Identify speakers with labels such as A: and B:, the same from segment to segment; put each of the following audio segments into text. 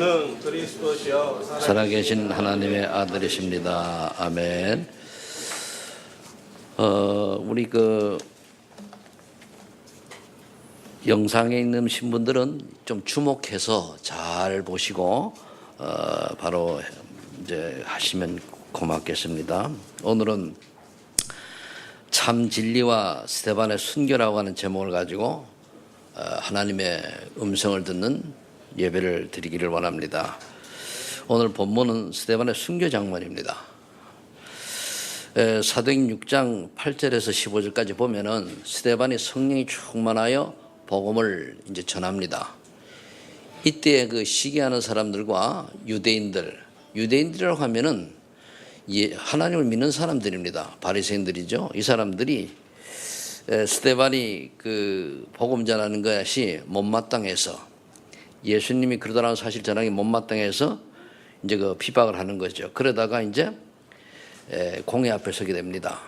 A: 주는 그리스도시여 살아
B: 살아계신 하나님의 아들이십니다. 아멘. 어, 우리 그 영상에 있는 신분들은 좀 주목해서 잘 보시고 어, 바로 이제 하시면 고맙겠습니다. 오늘은 참 진리와 스테반의 순교라고 하는 제목을 가지고 어, 하나님의 음성을 듣는 예배를 드리기를 원합니다. 오늘 본문은 스테반의 순교 장면입니다. 에, 사도행 6장 8절에서 15절까지 보면은 스테반이 성령이 충만하여 복음을 이제 전합니다. 이때 그 시기하는 사람들과 유대인들, 유대인들이라고 하면은 예, 하나님을 믿는 사람들입니다. 바리새인들이죠. 이 사람들이 에, 스테반이 그 복음 전하는 것이 못마땅해서 예수님이 그러다라는 사실 전하기 못마땅해서 이제 그 비박을 하는 거죠. 그러다가 이제 에, 공회 앞에 서게 됩니다.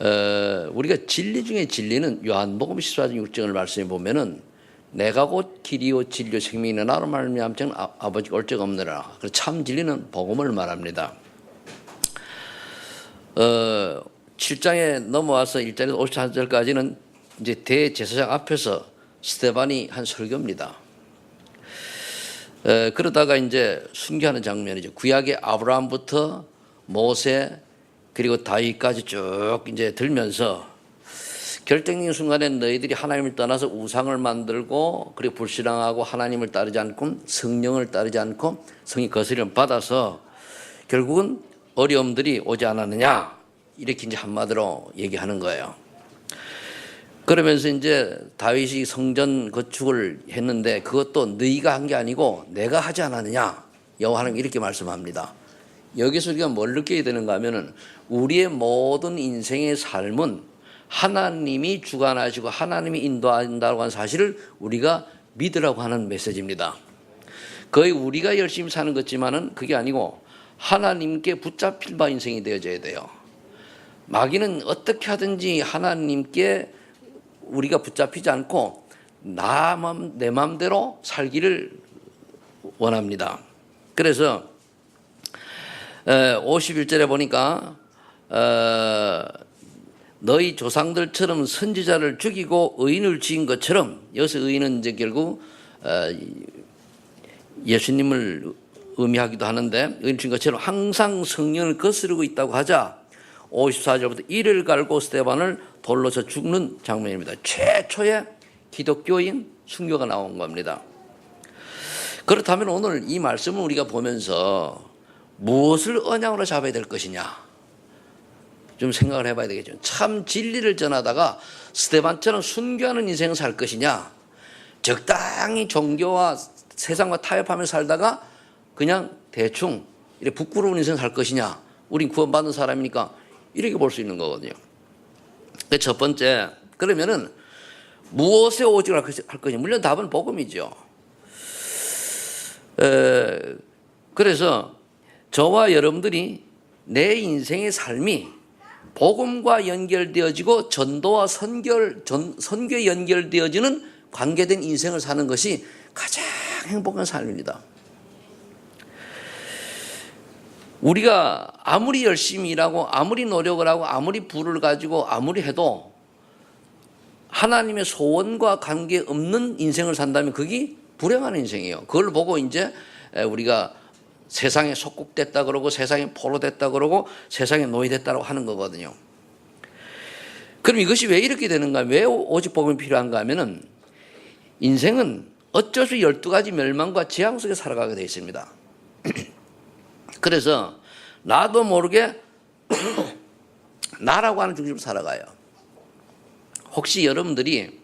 B: 어, 우리가 진리 중에 진리는 요한복음 14장 6장을 말씀해 보면은 내가 곧 길이요 진리요 생명이나 나로 말미암 자는 아- 아버지가 올적 없느라. 참 진리는 복음을 말합니다. 어, 7장에 넘어와서 1절에서 54절까지는 이제 대제사장 앞에서 스테반이 한 설교입니다. 에, 그러다가 이제 순교하는 장면이죠. 구약의 아브라함부터 모세 그리고 다윗까지 쭉 이제 들면서 결정적인 순간에 너희들이 하나님을 떠나서 우상을 만들고 그리고 불신앙하고 하나님을 따르지 않고 성령을 따르지 않고 성이 거스림을 받아서 결국은 어려움들이 오지 않았느냐 이렇게 이제 한마디로 얘기하는 거예요. 그러면서 이제 다윗이 성전 건축을 했는데 그것도 너희가 한 게 아니고 내가 하지 않았느냐 여호와는 이렇게 말씀합니다. 여기서 우리가 뭘 느끼게 되는가 하면은 우리의 모든 인생의 삶은 하나님이 주관하시고 하나님이 인도한다고 하는 사실을 우리가 믿으라고 하는 메시지입니다. 거의 우리가 열심히 사는 것지만은 그게 아니고 하나님께 붙잡힐 바 인생이 되어져야 돼요. 마귀는 어떻게 하든지 하나님께 우리가 붙잡히지 않고 나 맘, 내 마음대로 살기를 원합니다. 그래서 51절에 보니까 어, 너희 조상들처럼 선지자를 죽이고 의인을 지은 것처럼 여기서 의인은 이제 결국 어, 예수님을 의미하기도 하는데 의인 지은 것처럼 항상 성령을 거스르고 있다고 하자 54절부터 이를 갈고 스테반을 쳐 죽는 장면입니다. 최초의 기독교인 순교가 나온 겁니다. 그렇다면 오늘 이 말씀을 우리가 보면서 무엇을 언양으로 잡아야 될 것이냐? 좀 생각을 해봐야 되겠죠. 참 진리를 전하다가 스테반처럼 순교하는 인생을 살 것이냐? 적당히 종교와 세상과 타협하며 살다가 그냥 대충 이렇게 부끄러운 인생 살 것이냐? 우린 구원받은 사람이니까 이렇게 볼 수 있는 거거든요. 그 첫 번째, 그러면은 무엇에 오직을 할 것이냐? 물론 답은 복음이죠. 에, 그래서 저와 여러분들이 내 인생의 삶이 복음과 연결되어지고 전도와 선결, 전, 선교에 연결되어지는 관계된 인생을 사는 것이 가장 행복한 삶입니다. 우리가 아무리 열심히 일하고 아무리 노력을 하고 아무리 부를 가지고 아무리 해도 하나님의 소원과 관계 없는 인생을 산다면 그게 불행한 인생이에요. 그걸 보고 이제 우리가 세상에 속국됐다 그러고 세상에 포로됐다 그러고 세상에 노예됐다고 하는 거거든요. 그럼 이것이 왜 이렇게 되는가? 왜 오직 복음이 필요한가 하면은 인생은 어쩔 수 12가지 멸망과 재앙 속에 살아가게 되어 있습니다. 그래서 나도 모르게 나라고 하는 중심으로 살아가요. 혹시 여러분들이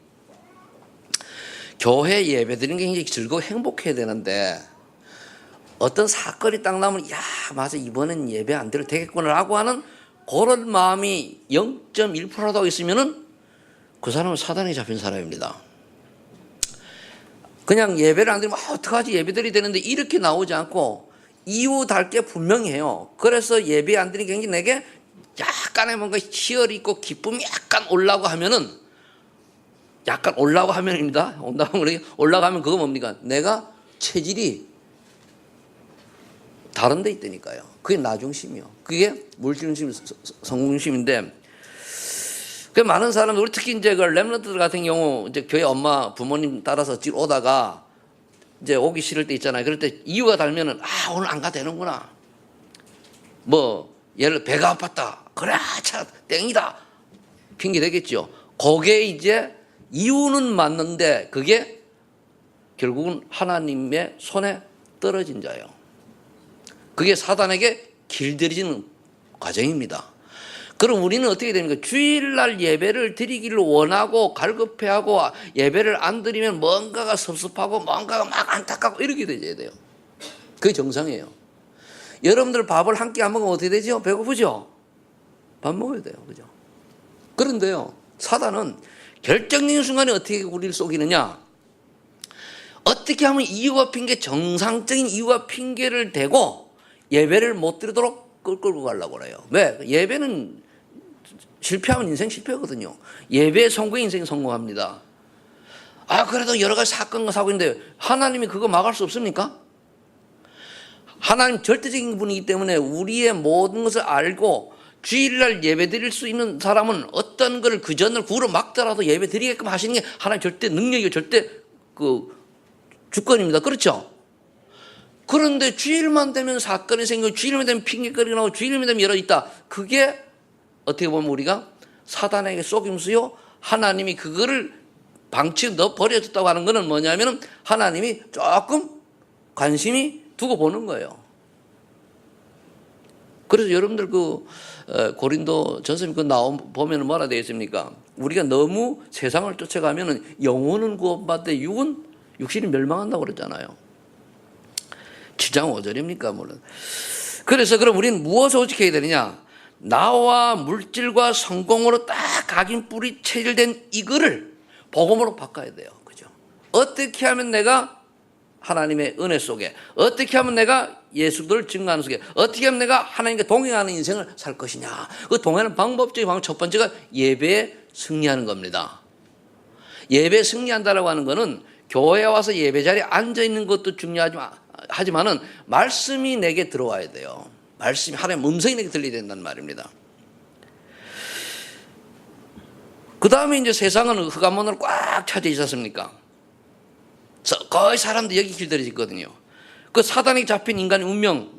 B: 교회 예배 드리는 게 굉장히 즐거워 행복해야 되는데 어떤 사건이 딱 나면 야 맞아 이번엔 예배 안 드려도 되겠구나라고 하는 그런 마음이 0.1%라도 있으면은 그 사람은 사단에 잡힌 사람입니다. 그냥 예배를 안 드리면 아, 어떡하지 예배드리 되는데 이렇게 나오지 않고 이유 달게 분명히 해요. 그래서 예배 안게 굉장히 내게 약간의 뭔가 희열이 있고 기쁨이 약간 올라고 하면은 약간 올라고 하면입니다. 온다고 그러게 올라가면 그거 뭡니까? 내가 체질이 다른 데 있다니까요. 그게 나중심이요. 그게 서- 성공심인데 그 많은 사람들 우리 특히 이제 그 렘런트들 같은 경우 이제 교회 엄마 부모님 따라서 집 오다가 이제 오기 싫을 때 있잖아요. 그럴 때 이유가 달면은 아 오늘 안 가도 되는구나. 뭐 예를 배가 아팠다. 그래 아, 차 땡이다. 핑계 되겠죠. 거기에 이제 이유는 맞는데 그게 결국은 하나님의 손에 떨어진 자예요. 그게 사단에게 길들이지는 과정입니다. 그럼 우리는 어떻게 됩니까? 주일날 예배를 드리기를 원하고 갈급해하고 예배를 안 드리면 뭔가가 섭섭하고 뭔가가 막 안타깝고 이렇게 되져야 돼요. 그게 정상이에요. 여러분들 밥을 한 끼 안 먹으면 어떻게 되죠? 배고프죠? 밥 먹어야 돼요. 그죠? 그런데요, 사단은 결정적인 순간에 어떻게 우리를 속이느냐? 어떻게 하면 이유와 핑계, 정상적인 이유와 핑계를 대고 예배를 못 드리도록 끌고 가려고 그래요. 왜? 예배는 실패하면 인생 실패거든요. 예배에 성공 인생 성공합니다. 아, 그래도 여러 가지 사건과 사고인데 하나님이 그거 막을 수 없습니까? 하나님 절대적인 분이기 때문에 우리의 모든 것을 알고 주일날 예배 드릴 수 있는 사람은 어떤 것을 그 전을 구로 막더라도 예배 드리게끔 하시는 게 하나님 절대 능력이고 절대 그 주권입니다. 그렇죠? 그런데 주일만 되면 사건이 생기고 주일만 되면 핑계거리가 나오고 주일만 되면 열어 있다. 그게 어떻게 보면 우리가 사단에게 속임수요. 하나님이 그거를 방치 넣어 버려줬다고 하는 것은 뭐냐면은 하나님이 조금 관심이 두고 보는 거예요. 그래서 여러분들 그 어, 고린도 전서님 그 나오 보면 뭐라 되어 있습니까? 우리가 너무 세상을 쫓아가면은 영혼은 구원받되 육은 육신이 멸망한다고 그랬잖아요. 7장 5절입니까? 물론. 그래서 그럼 우리는 무엇을 오직해야 되느냐? 나와 물질과 성공으로 딱 각인 뿌리 체질된 이거를 복음으로 바꿔야 돼요. 그죠? 어떻게 하면 내가 하나님의 은혜 속에 어떻게 하면 내가 예수를 증거하는 속에 어떻게 하면 내가 하나님과 동행하는 인생을 살 것이냐 그 동행하는 방법적인 방법 첫 번째가 예배에 승리하는 겁니다 예배에 승리한다라고 하는 것은 교회에 와서 예배 자리에 앉아 있는 것도 중요하지만 하지만은 말씀이 내게 들어와야 돼요 말씀이 하나님 음성이 내게 들려야 된다는 말입니다 그 다음에 이제 세상은 흑암문으로 꽉 차져 있었습니까? 거의 사람들 여기 길들여졌거든요. 그 사단에 잡힌 인간의 운명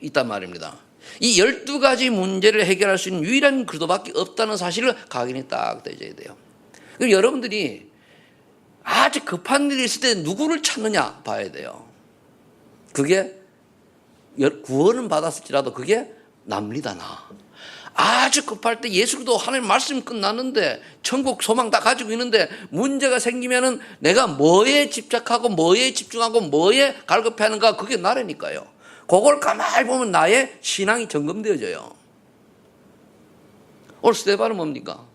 B: 있단 말입니다. 이 12가지 문제를 해결할 수 있는 유일한 그도밖에 없다는 사실을 각인이 딱 되져야 돼요. 그럼 여러분들이 아주 급한 일이 있을 때 누구를 찾느냐 봐야 돼요. 그게 구원은 받았을지라도 그게 납니다, 나. 아주 급할 때 예수도 하나님 말씀 끝났는데 천국 소망 다 가지고 있는데 문제가 생기면은 내가 뭐에 집착하고 뭐에 집중하고 뭐에 갈급해하는가 그게 나라니까요. 그걸 가만히 보면 나의 신앙이 점검되어져요. 오늘 스테반은 뭡니까?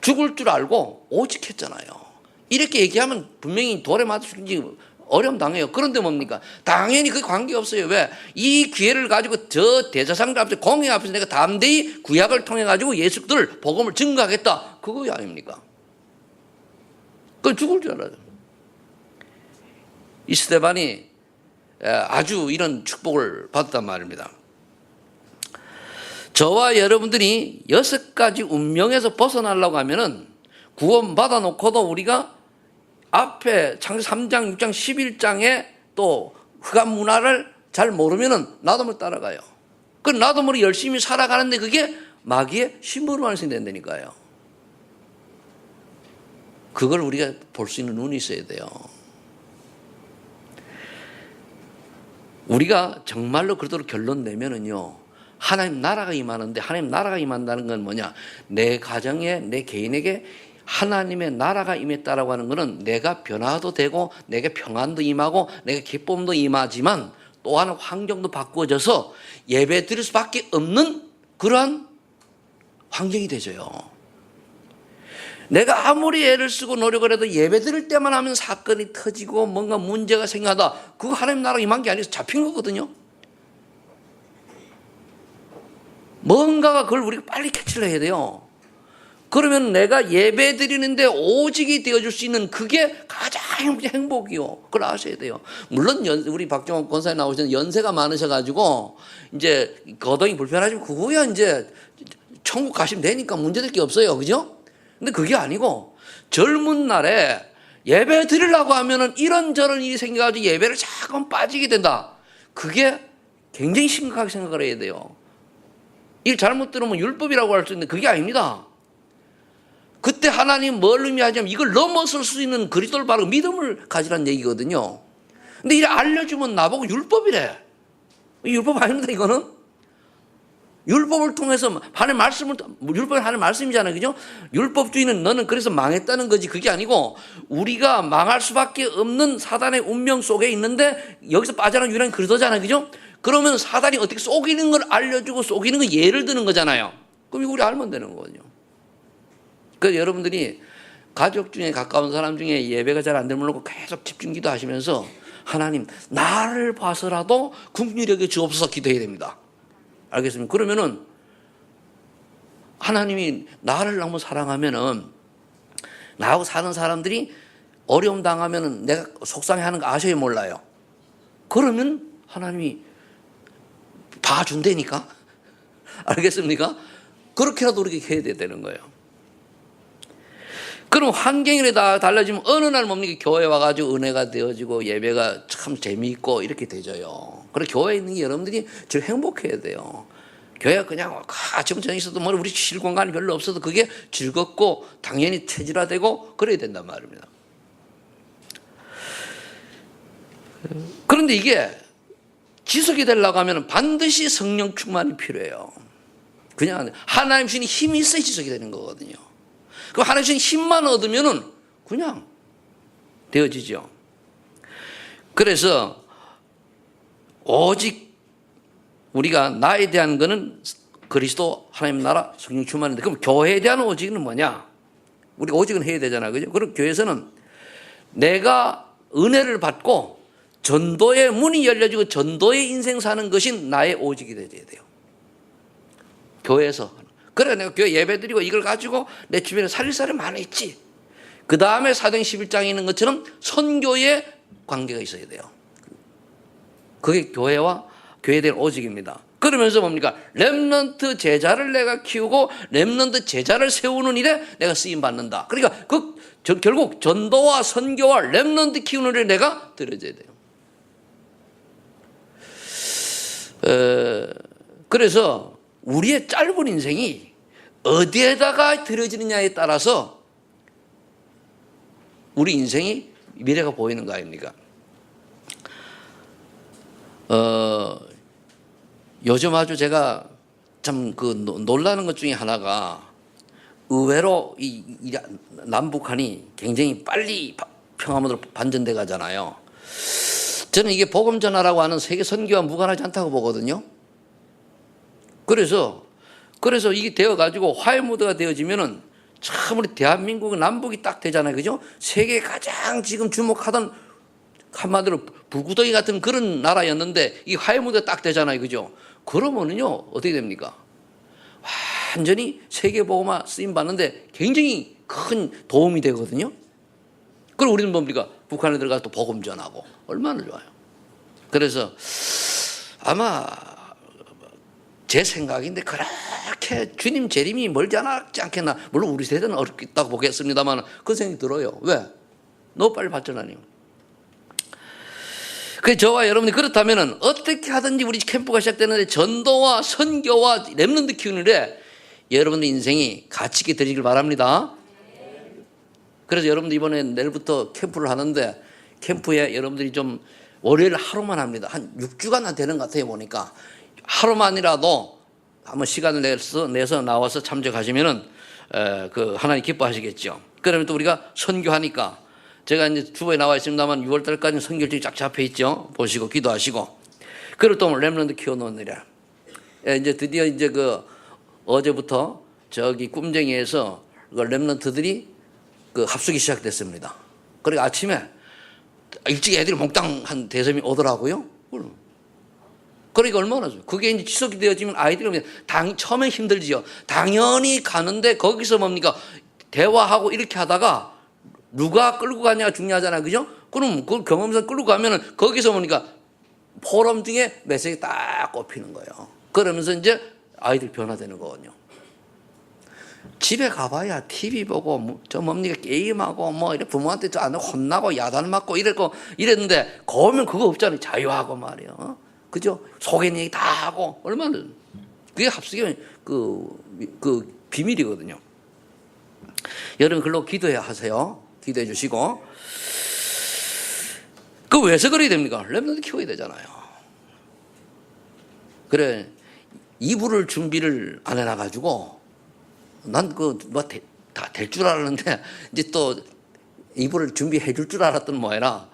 B: 죽을 줄 알고 오직했잖아요. 이렇게 얘기하면 분명히 돌에 맞을 수 있는지 어려움 당해요. 그런데 뭡니까? 당연히 그 관계 없어요. 왜? 이 기회를 가지고 저 대자상들 앞에서 공회 앞에서 내가 담대히 구약을 통해 가지고 예수들 복음을 증거하겠다. 그거 아닙니까? 그건 죽을 줄 알아요. 이 스테반이 아주 이런 축복을 받았단 말입니다. 저와 여러분들이 여섯 가지 운명에서 벗어나려고 하면은 구원 받아놓고도 우리가 앞에 창세 3장, 6장, 11장에 또 흑암 문화를 잘 모르면은 나도 따라가요. 그 나도 모르게 열심히 살아가는데 그게 마귀의 심부름 완성이 된다니까요. 그걸 우리가 볼 수 있는 눈이 있어야 돼요. 우리가 정말로 그러도록 결론 내면은요. 하나님 나라가 임하는데 하나님 나라가 임한다는 건 뭐냐? 내 가정에 내 개인에게 하나님의 나라가 임했다라고 하는 것은 내가 변화도 되고 내게 평안도 임하고 내가 기쁨도 임하지만 또한 환경도 바꾸어져서 예배 드릴 수밖에 없는 그러한 환경이 되져요. 내가 아무리 애를 쓰고 노력을 해도 예배 드릴 때만 하면 사건이 터지고 뭔가 문제가 생겨다 그거 하나님 나라 임한 게 아니라 잡힌 거거든요. 뭔가가 그걸 우리가 빨리 캐치를 해야 돼요. 그러면 내가 예배 드리는데 오직이 되어줄 수 있는 그게 가장 행복이요. 그걸 아셔야 돼요. 물론 연, 우리 박정원 권사님 나오시는 연세가 많으셔가지고 이제 거동이 불편하시면 그거야 이제 천국 가시면 되니까 문제될 게 없어요. 그죠? 근데 그게 아니고 젊은 날에 예배 드리려고 하면은 이런저런 일이 생겨가지고 예배를 자꾸 빠지게 된다. 그게 굉장히 심각하게 생각을 해야 돼요. 일 잘못 들으면 율법이라고 할 수 있는데 그게 아닙니다. 그때 하나님 뭘 의미하냐면 이걸 넘어설 수 있는 그리스도를 바로 믿음을 가지라는 얘기거든요. 근데 이래 알려주면 나보고 율법이래. 율법 아닙니다, 이거는. 율법을 통해서 하나님 말씀을 율법은 하나님 말씀이잖아요. 그죠? 율법주의는 너는 그래서 망했다는 거지. 그게 아니고 우리가 망할 수밖에 없는 사단의 운명 속에 있는데 여기서 빠져나온 유일한 그리스도잖아요. 그죠? 그러면 사단이 어떻게 속이는 걸 알려 주고 속이는 거 예를 드는 거잖아요. 그럼 이거 우리 알면 되는 거거든요. 그래서 여러분들이 가족 중에 가까운 사람 중에 예배가 잘 안 되면 계속 집중 기도하시면서 하나님 나를 봐서라도 국리력에 주옵소서 기도해야 됩니다. 알겠습니까? 그러면은 하나님이 나를 너무 사랑하면은 나하고 사는 사람들이 어려움 당하면은 내가 속상해하는 거 아셔야 몰라요. 그러면 하나님이 봐준다니까. 알겠습니까? 그렇게라도 우리가 해야 되는 거예요. 그럼 환경이 다 달라지면 어느 날 뭡니까? 교회 와가지고 은혜가 되어지고 예배가 참 재미있고 이렇게 되져요. 그리고 교회에 있는 게 여러분들이 제일 행복해야 돼요. 교회가 그냥 아침 저녁 있어도 뭐 우리 쉴 공간이 별로 없어도 그게 즐겁고 당연히 체질화되고 그래야 된단 말입니다. 그런데 이게 지속이 되려고 하면 반드시 성령 충만이 필요해요. 그냥 하나님 주신 힘이 있어야 지속이 되는 거거든요. 그 하나님 힘만 얻으면은 그냥 되어지죠. 그래서 오직 우리가 나에 대한 거는 그리스도 하나님 나라 성령 충만인데 그럼 교회에 대한 오직은 뭐냐? 우리 오직은 해야 되잖아요. 그죠? 그럼 교회에서는 내가 은혜를 받고 전도의 문이 열려지고 전도의 인생 사는 것이 나의 오직이 되어야 돼요. 교회에서. 그래, 내가 교회 예배 드리고 이걸 가지고 내 주변에 살릴 사람이 많아 있지. 그 다음에 사도행 11장에 있는 것처럼 선교의 관계가 있어야 돼요. 그게 교회와 교회에 대한 오직입니다. 그러면서 뭡니까? 렘넌트 제자를 내가 키우고 렘넌트 제자를 세우는 일에 내가 쓰임 받는다. 그러니까 그 저, 결국 전도와 선교와 렘넌트 키우는 일에 내가 들어져야 돼요. 어, 그래서 우리의 짧은 인생이 어디에다가 들어지느냐에 따라서 우리 인생이 미래가 보이는 거 아닙니까? 어, 요즘 아주 제가 참 그 놀라는 것 중에 하나가 의외로 이, 이 남북한이 굉장히 빨리 평화문으로 반전돼 가잖아요. 저는 이게 복음 전하라고 하는 세계 선교와 무관하지 않다고 보거든요. 그래서 그래서 이게 되어 가지고 화해 무드가 되어지면은 참 우리 대한민국 남북이 딱 되잖아요. 그죠? 세계 가장 지금 주목하던 한마디로 불구덩이 같은 그런 나라였는데 이 화해 무드가 딱 되잖아요. 그죠? 그러면은요. 어떻게 됩니까? 완전히 세계 복음화 쓰임 받는데 굉장히 큰 도움이 되거든요. 그럼 우리는 뭡니까? 북한에 들어가서 또 복음 전하고 얼마나 좋아요. 그래서 아마 제 생각인데 그렇게 주님 재림이 멀지 않지 않겠나. 물론 우리 세대는 어렵다고 보겠습니다만 그 생각이 들어요. 왜? 너무 빨리 발전하니. 그 저와 여러분이 그렇다면은 어떻게 하든지 우리 캠프가 시작되는데 전도와 선교와 렘넌트 키우는데 여러분들 인생이 가치 있게 되시길 바랍니다. 그래서 여러분들 이번에 내일부터 캠프를 하는데 캠프에 여러분들이 좀 월요일 하루만 합니다. 한 6주간 되는 것 같아요 보니까 하루만이라도 한번 시간을 내서 내서 나와서 참석하시면은 에, 그 하나님 기뻐하시겠죠. 그러면 또 우리가 선교하니까 제가 이제 주보에 나와 있습니다만 6월 달까지 선교일정이 쫙 잡혀 있죠. 보시고 기도하시고 그리고 또 렘런드 키워놓느라 예, 이제 드디어 이제 그 어제부터 저기 꿈쟁이에서 그 렘런트들이 그 합숙이 시작됐습니다. 그리고 아침에 일찍 애들이 몽땅 한 대섬이 오더라고요. 그러니까 얼마나 좋아요. 그게 이제 지속이 되어지면 아이들이 당, 처음엔 힘들지요. 당연히 가는데 거기서 뭡니까? 대화하고 이렇게 하다가 누가 끌고 가냐가 중요하잖아요. 그죠? 그럼 그 경험상 끌고 가면은 거기서 뭡니까? 포럼 중에 메시지 딱 꼽히는 거예요. 그러면서 이제 아이들 변화되는 거거든요. 집에 가봐야 TV 보고 뭐, 저 뭡니까 게임하고 뭐 이래 부모한테 안 혼나고 야단 맞고 이랬고 이랬는데 거면 그거 없잖아요 자유하고 말이야 어? 그죠? 속인 얘기 다 하고. 얼마나 그게 합숙의 그, 그 비밀이거든요. 여러분 글로 기도해 하세요. 기도해 주시고. 그 왜서 그래야 됩니까? 랩런트 키워야 되잖아요. 그래 이불을 준비를 안 해놔가지고 난 그 뭐 다 될 줄 알았는데 이제 또 이불을 준비해 줄 줄 알았던 모양이라.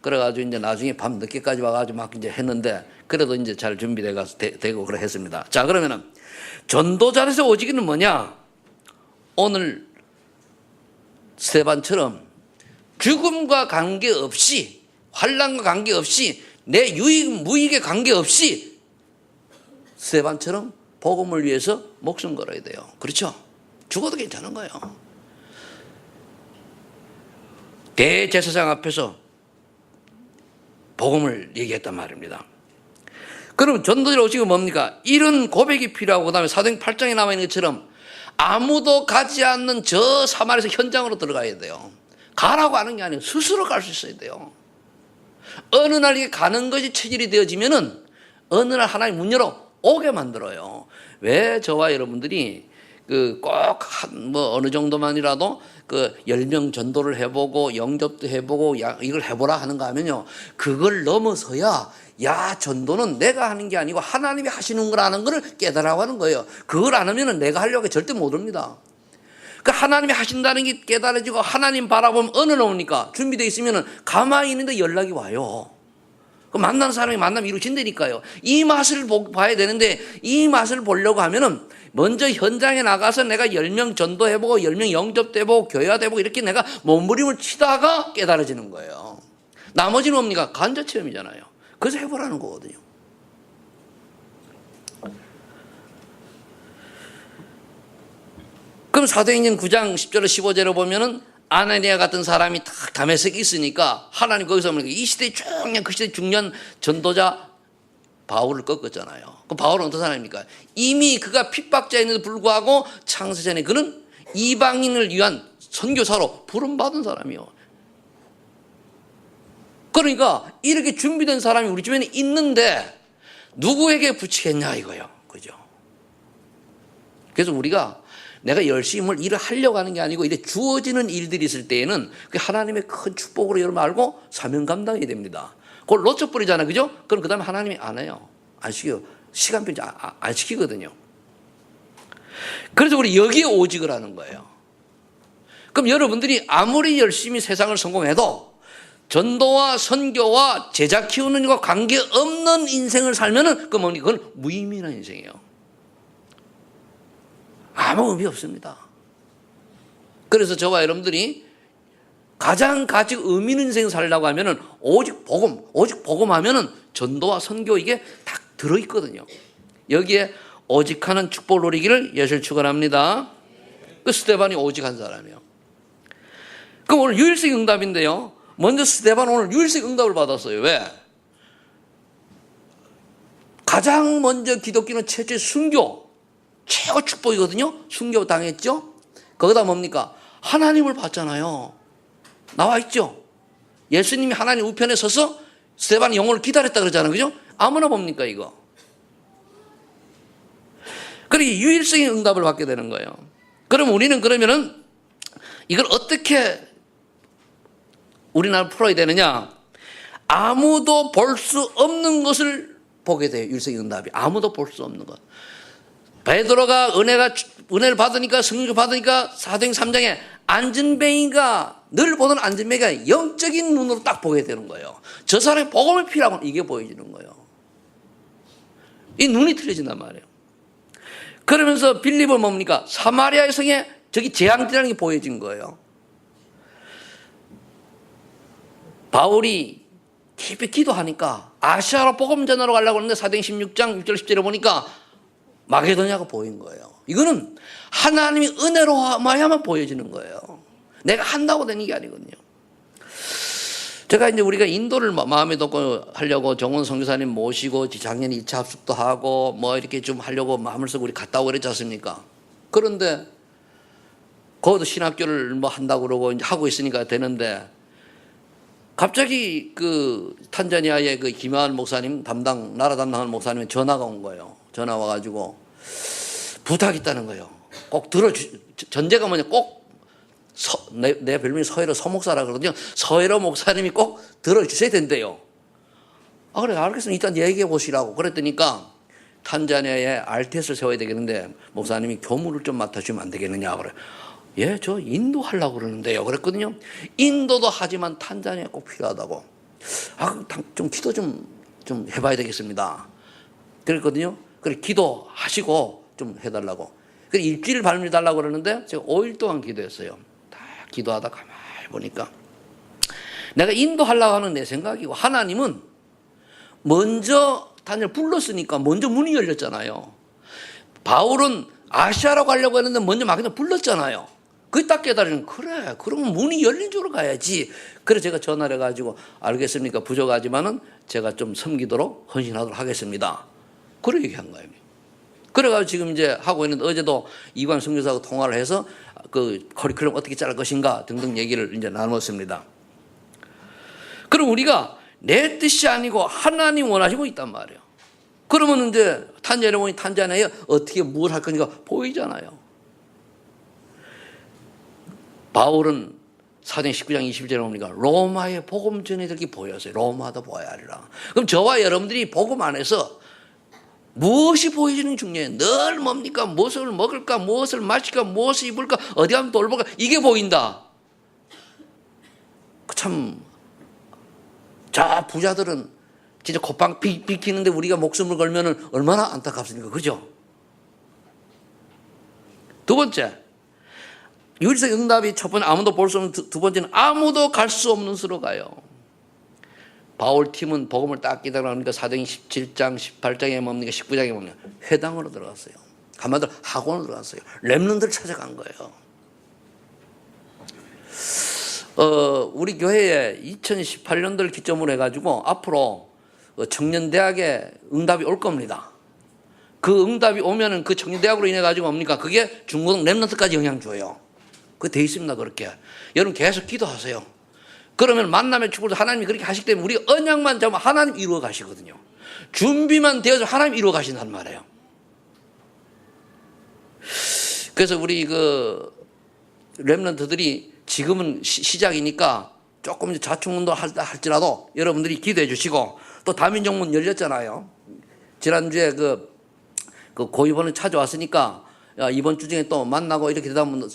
B: 그래가지고 이제 나중에 밤 늦게까지 와가지고 막 이제 했는데 그래도 이제 잘 준비돼가 되고 그래 했습니다. 자 그러면은 전도자에서 오직이는 뭐냐? 오늘 스테반처럼 죽음과 관계없이 환란과 관계없이 내 유익 무익에 관계없이 스테반처럼 복음을 위해서 목숨 걸어야 돼요. 그렇죠? 죽어도 괜찮은 거예요. 대제사장 앞에서 복음을 얘기했단 말입니다. 그럼 전도자 오시고 뭡니까? 이런 고백이 필요하고 그다음에 사도행 8장에 나와 있는 것처럼 아무도 가지 않는 저 사마리아에서 현장으로 들어가야 돼요. 가라고 하는 게 아니고 스스로 갈 수 있어야 돼요. 어느 날 이게 가는 것이 체질이 되어지면은 어느 날 하나님 문 열어 오게 만들어요. 왜 저와 여러분들이 그 꼭 뭐 어느 정도만이라도 그 열명 전도를 해보고 영접도 해보고 야, 이걸 해보라 하는가 하면요. 그걸 넘어서야 야 전도는 내가 하는 게 아니고 하나님이 하시는 거라는 걸 깨달아고 하는 거예요. 그걸 안 하면은 내가 하려고 절대 못 옵니다. 그 하나님이 하신다는 게 깨달아지고 하나님 바라보면 어느 나오니까 준비되어 있으면은 가만히 있는데 연락이 와요. 그 만나는 사람이 만나면 이루어진다니까요. 이 맛을 보, 봐야 되는데 이 맛을 보려고 하면은 먼저 현장에 나가서 내가 10명 전도해보고 10명 영접도 해보고 교회화돼보고 이렇게 내가 몸부림을 치다가 깨달아지는 거예요. 나머지는 뭡니까? 간접 체험이잖아요. 그래서 해보라는 거거든요. 그럼 사도행전 9장 10절로 15절을 보면은 아나니아 같은 사람이 다 담에색이 있으니까 하나님 거기서 이 시대 중요한 그 시대 중요한 전도자 바울을 꺾었잖아요. 그 바울은 어떤 사람입니까? 이미 그가 핍박자인데도 불구하고 창세전에 그는 이방인을 위한 선교사로 부름받은 사람이요. 그러니까 이렇게 준비된 사람이 우리 주변에 있는데 누구에게 붙이겠냐 이거요. 그죠? 그래서 우리가 내가 열심히 뭘 일을 하려고 하는 게 아니고 이래 주어지는 일들이 있을 때에는 그 하나님의 큰 축복으로 여러분 알고 사명 감당해야 됩니다. 그걸 놓쳐버리잖아요. 그죠? 그럼 그 다음에 하나님이 안 해요. 안 시켜요. 시간표 안, 안- 안 시키거든요. 그래서 우리 여기에 오직을 하는 거예요. 그럼 여러분들이 아무리 열심히 세상을 성공해도 전도와 선교와 제자 키우는 것과 관계없는 인생을 살면은 그 뭐니 그건 무의미한 인생이에요. 아무 의미 없습니다. 그래서 저와 여러분들이 가장 가치 의미 있는 인생 살려고 하면은 오직 복음, 오직 복음 하면은 전도와 선교 이게 딱 들어 있거든요. 여기에 오직 하는 축복 누리기를 예술 축원합니다. 그 스테반이 오직 한 사람이요. 그럼 오늘 유일성 응답인데요. 먼저 스테반 오늘 유일성 응답을 받았어요. 왜? 가장 먼저 기독교는 최초의 순교, 최고 축복이거든요. 순교 당했죠. 거기다 뭡니까? 하나님을 봤잖아요. 나와 있죠. 예수님이 하나님 우편에 서서 스테반의 영혼을 기다렸다 그러잖아요. 그죠? 아무나 봅니까 이거? 그리고 유일성의 응답을 받게 되는 거예요. 그럼 우리는 그러면은 이걸 어떻게 우리나라 풀어야 되느냐? 아무도 볼 수 없는 것을 보게 돼요. 유일성의 응답이. 아무도 볼 수 없는 것. 베드로가 은혜가 은혜를 받으니까 성령 받으니까 사도행 3장에 안전뱅이가 늘 보는 안전뱅이가 영적인 눈으로 딱 보게 되는 거예요. 저 사람이 복음이 필요하고 이게 보여지는 거예요. 이 눈이 틀려진단 말이에요. 그러면서 빌립은 뭡니까? 사마리아의 성에 저기 재앙이라는 게 보여진 거예요. 바울이 깊이 기도하니까 아시아로 복음 전하러 가려고 하는데 사도행 16장 6절 10절에 보니까 마게도냐가 보인 거예요. 이거는 하나님이 은혜로워야만 보여지는 거예요. 내가 한다고 되는 게 아니거든요. 제가 이제 우리가 인도를 마- 마음에 놓고 하려고 정원 선교사님 모시고 작년에 2차 합숙도 하고 뭐 이렇게 좀 하려고 마음을 쓰고 우리 갔다 오고 그랬지 않습니까? 그런데 거기도 신학교를 뭐 한다고 그러고 이제 하고 있으니까 되는데 갑자기 그 탄자니아의 그 김하은 목사님 담당 나라 담당하는 목사님이 전화가 온 거예요. 전화 와가지고 부탁 있다는 거예요. 꼭 들어주 전제가 뭐냐 꼭 서, 내, 내 별명이 서해로 서목사라 그러거든요. 서해로 목사님이 꼭 들어주셔야 된대요. 아 그래 알겠습니다. 일단 얘기해 보시라고 그랬더니까 탄자니아에 RTS를 세워야 되겠는데 목사님이 교무를 좀 맡아주면 안 되겠느냐 그래. 예, 저 인도 하려고 그러는데요. 그랬거든요. 인도도 하지만 탄자니아 꼭 필요하다고. 아, 좀 기도 좀, 좀 해봐야 되겠습니다. 그랬거든요. 그래, 기도하시고 좀 해달라고. 그래, 일주일 발밀 달라고 그러는데 제가 5일 동안 기도했어요. 다 기도하다 가만히 보니까 내가 인도 하려고 하는 내 생각이고 하나님은 먼저 단을 불렀으니까 먼저 문이 열렸잖아요. 바울은 아시아로 가려고 했는데 먼저 마게도 불렀잖아요. 그게 딱 깨달으면 그래 그러면 문이 열린 쪽으로 가야지. 그래 제가 전화를 해가지고 알겠습니까 부족하지만은 제가 좀 섬기도록 헌신하도록 하겠습니다. 그래 얘기한 거예요. 그래가지고 지금 이제 하고 있는데 어제도 이관 선교사하고 통화를 해서 그 커리큘럼 어떻게 짤 것인가 등등 얘기를 이제 나눴습니다. 그럼 우리가 내 뜻이 아니고 하나님 원하시고 있단 말이에요. 그러면 이제 탄자니아 보니 탄자니아에 어떻게 뭘할 거니까 보이잖아요. 바울은 사도행 19장 20절에 보니까 로마의 복음 전해들기 보였어요. 로마도 보아야 하리라. 그럼 저와 여러분들이 복음 안에서 무엇이 보여지는 게 중요해요. 늘 뭡니까? 무엇을 먹을까? 무엇을 마실까? 무엇을 입을까? 어디 가면 돌볼까? 이게 보인다. 참, 자, 부자들은 진짜 콧방 비, 비키는데 우리가 목숨을 걸면은 얼마나 안타깝습니까? 그죠? 두 번째, 유일성 응답이 첫 번째 아무도 볼 수 없는 두, 두 번째는 아무도 갈 수 없는 수로 가요. 바울 팀은 복음을 딱 기다려니까 사도행 17장, 18장에 뭡니까? 19장에 뭡니까? 회당으로 들어갔어요. 한마디로 학원으로 들어갔어요. 랩런들을 찾아간 거예요. 어, 우리 교회에 2018년도를 기점으로 해가지고 앞으로 어, 청년대학에 응답이 올 겁니다. 그 응답이 오면은 그 청년대학으로 인해 가지고 뭡니까? 그게 중고등 랩런트까지 영향 줘요. 그돼 있습니다. 그렇게. 여러분 계속 기도하세요. 그러면 만남의 축복을 하나님이 그렇게 하시기 때문에 우리 언약만 잡으면 하나님 이루어 가시거든요. 준비만 되어서 하나님 이루어 가신단 말이에요. 그래서 우리 그 랩런트들이 지금은 시, 작이니까 조금 할, 할지라도 여러분들이 기도해 주시고 또 다민정문 열렸잖아요. 지난주에 그, 그 고위번을 찾아왔으니까 야, 이번 주 중에 또 만나고 이렇게 되다 보면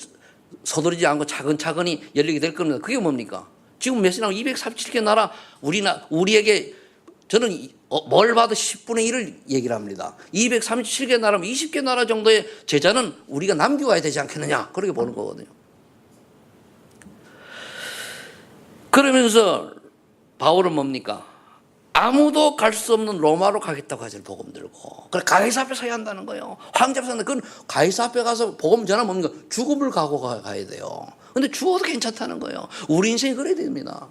B: 서두르지 않고 차근차근히 열리게 될 겁니다. 그게 뭡니까? 지금 몇 시나 237개 나라 우리나 우리에게 저는 이- 어, 뭘 봐도 10분의 1을 얘기를 합니다. 237개 나라면 20개 나라 정도의 제자는 우리가 남겨와야 되지 않겠느냐 그렇게 보는 거거든요. 그러면서 바울은 뭡니까? 아무도 갈 수 없는 로마로 가겠다고 하죠 복음 들고. 그래 가이사 앞에 서야 한다는 거예요. 황제 앞에 서는데 그건 가이사 앞에 가서 복음 전하 뭡니까? 죽음을 가고 가- 가야 돼요. 근데 죽어도 괜찮다는 거예요. 우리 인생이 그래야 됩니다.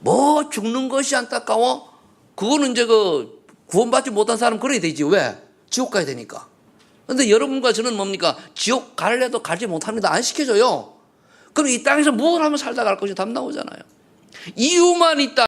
B: 뭐 죽는 것이 안타까워? 그거는 이제 그 구원받지 못한 사람 그래야 되지. 왜? 지옥 가야 되니까. 근데 여러분과 저는 뭡니까? 지옥 갈래도 가지 못합니다. 안 시켜줘요. 그럼 이 땅에서 무엇을 하면 살다 갈 것이 답 나오잖아요. 이유만 있다.